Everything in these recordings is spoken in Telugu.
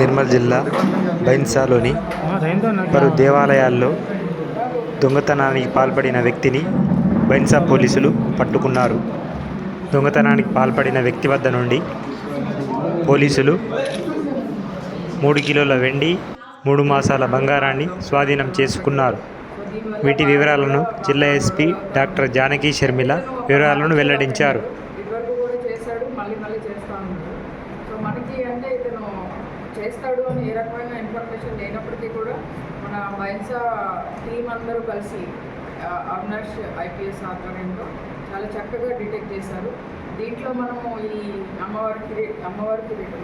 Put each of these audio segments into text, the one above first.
నిర్మల్ జిల్లా బైన్సాలోని పలు దేవాలయాల్లో దొంగతనానికి పాల్పడిన వ్యక్తిని బైన్సా పోలీసులు పట్టుకున్నారు. దొంగతనానికి పాల్పడిన వ్యక్తి వద్ద నుండి పోలీసులు మూడు కిలోల వెండి మూడు మాసాల బంగారాన్ని స్వాధీనం చేసుకున్నారు. వీటి వివరాలను జిల్లా ఎస్పీ డాక్టర్ జానకి షర్మిల వివరాలను వెల్లడించారు. మనకి అంటే ఇతను చేస్తాడు అని ఏ రకమైన ఇన్ఫర్మేషన్ లేనప్పటికీ కూడా మన బైన్సా టీం అందరూ కలిసి అవినాష్ ఐపీఎస్ ఆధ్వర్యంలో చాలా చక్కగా డిటెక్ట్ చేశారు. దీంట్లో మనము ఈ అమ్మవారి కిరీ అమ్మవారి కిరీటం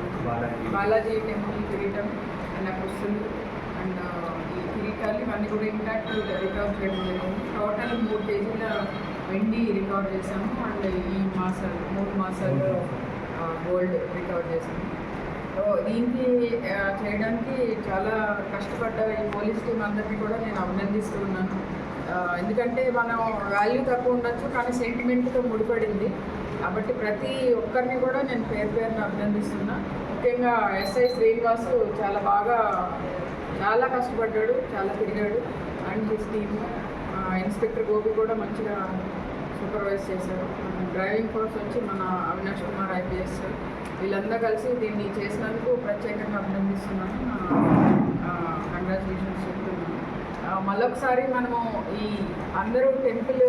బాలాజీ. టెంపుల్ కిరీటం అండ్ పుస్తులు అండ్ ఈ కిరీటాలు ఇవన్నీ కూడా ఇంటాక్ట్ రికవర్ చేయడం జరిగింది. టోటల్ మూడు కేజీల వెండి రికవర్ చేసాము అండ్ ఈ మాసాలు మూడు మాసాలు. గోల్డ్ రికవర్ చేసింది సో దీనికి చేయడానికి చాలా కష్టపడ్డ ఈ పోలీస్ టీం అందరినీ కూడా నేను అభినందిస్తూ ఉన్నాను. ఎందుకంటే మనం వాల్యూ తక్కువ ఉండొచ్చు కానీ సెంటిమెంట్తో ముడిపడింది. కాబట్టి ప్రతి ఒక్కరిని కూడా నేను పేరు పేరుని అభినందిస్తున్నా. ముఖ్యంగా ఎస్ఐ శ్రీనివాస్ చాలా బాగా చాలా కష్టపడ్డాడు చాలా తిరిగాడు. And his team inspector Gopi కూడా మంచిగా సూపర్వైజ్ చేశారు. డ్రైవింగ్ ఫోర్స్ వచ్చి మన అవినాష్ కుమార్ ఐపీఎస్ వీళ్ళందరూ కలిసి దీన్ని చేసినందుకు ప్రత్యేకంగా అభినందిస్తున్నాను. కంగ్రాచులేషన్స్ చెప్తున్నాను. మళ్ళొకసారి మనము ఈ అందరూ టెంపుల్